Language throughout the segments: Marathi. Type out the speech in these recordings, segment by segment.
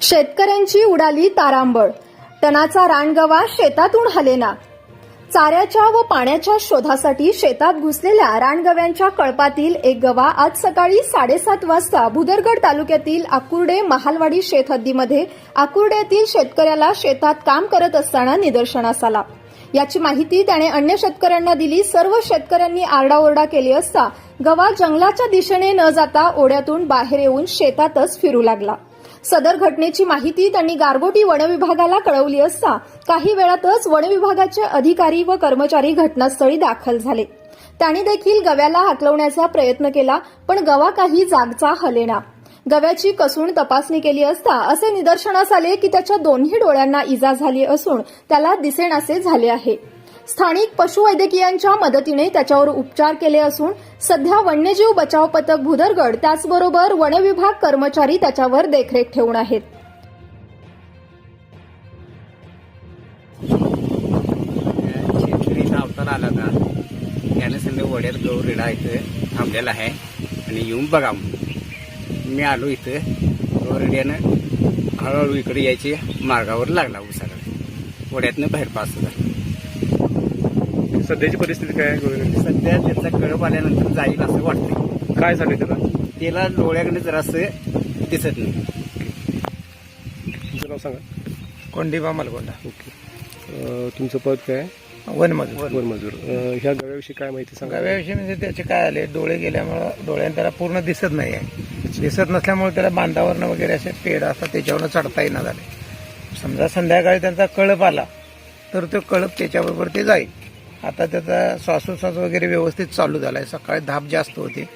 शेतकऱ्यांची उडाली तारांबळ. टणाचा रानगवा शेतातून हलेना. चाऱ्याच्या व पाण्याच्या शोधासाठी शेतात घुसलेल्या रानगव्यांच्या कळपातील एक गवा आज सकाळी साडेसात वाजता भुदरगड तालुक्यातील आकुर्डे महालवाडी शेत हद्दीमध्ये आकुर्ड्यातील शेतकऱ्याला शेतात काम करत असताना निदर्शनास आला. याची माहिती त्याने अन्य शेतकऱ्यांना दिली. सर्व शेतकऱ्यांनी आरडाओरडा केली असता गवा जंगलाच्या दिशेने न जाता ओढ्यातून बाहेर येऊन शेतातच फिरू लागला. सदर घटनेची माहिती त्यांनी गारगोटी वनविभागाला कळवली असता काही वेळातच वनविभागाचे अधिकारी व कर्मचारी घटनास्थळी दाखल झाले. त्यांनी देखील गव्याला हाकलवण्याचा प्रयत्न केला पण गवा काही जागचा हलेना. गव्याची कसून तपासणी केली असता असे निदर्शनास आले की त्याच्या दोन्ही डोळ्यांना इजा झाली असून त्याला दिसेनासे झाले आहे. स्थानिक पशुवैद्यकीयांच्या मदतीने त्याच्यावर उपचार केले असून सध्या वन्यजीव बचाव पथक भुदरगड त्याचबरोबर वनविभाग कर्मचारी त्याच्यावर देखरेख ठेवून आहेत. अवतार आला का त्याने संध्या वड्यात गहू रेडा इथं थांबलेला आहे. आणि येऊन बघा मी आलो इथं. गहू रेड्यानं हळूहळू इकडे यायची. मार्गावर लागला उसाकडे वड्यातनं बाहेर पास झाला. सध्याची परिस्थिती काय आहे? सध्या त्याचा कळप आल्यानंतर जाईल असं वाटतंय. काय झाले त्याला? त्याला डोळ्याकडे जरासं दिसत नाही. तुमचं नाव सांगा. कोंडीबा मलगोंडा. ओके. अं, तुमचं पद काय आहे? वनमजूर वनमजूर अं, ह्या गव्याविषयी काय माहिती सांगा. गव्याविषयी म्हणजे त्याचे काय आले? डोळे गेल्यामुळं डोळ्याने त्याला पूर्ण दिसत नाही आहे दिसत नसल्यामुळे त्याला बांधावरनं वगैरे असे पेड असतात त्याच्यावरनं चढता येणार झाले. समजा संध्याकाळी त्यांचा कळप आला तर तो कळप त्याच्याबरोबर ते जाईल. आता त्याचा श्वासोश्वास वगैरे व्यवस्थित चालू झालाय. सकाळी धाप जास्त होते.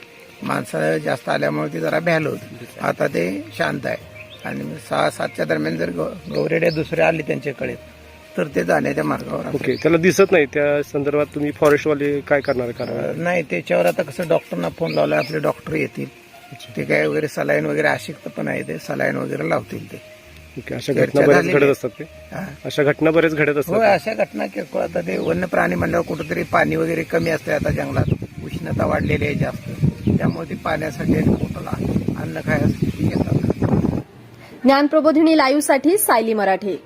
माणसं जास्त आल्यामुळे ते जरा भ्याल होते. आता ते शांत आहे. आणि सहा सातच्या दरम्यान जर गौ- गौरेड्या दुसरे आले त्यांच्याकडे तर ते जाण्याच्या मार्गावर. ओके त्याला दिसत नाही. त्या संदर्भात तुम्ही फॉरेस्टवाले काय करणार कारण? नाही त्याच्यावर आता कसं डॉक्टरना फोन लावला आपले डॉक्टर येतील. ते काय वगैरे सलाईन वगैरे आशिक्त पण आहे ते सलाईन वगैरे लावतील ते. ओके अशा चर्चा घटना बऱ्याच झालेली घडत आहे. असतात ते. हा. अशा घटना बऱ्याच घडत होय असतात अशा घटना किरकोळ आता ते वन्य प्राणी म्हणल्यावर कुठेतरी पाणी वगैरे कमी असते आता जंगलात. उष्णता वाढलेली आहे जास्त. त्यामुळे ते पाण्यासाठी आणि पोटाला अन्न खायसाठी येतात ज्ञानप्रबोधिनी लाईव्हसाठी सायली मराठे.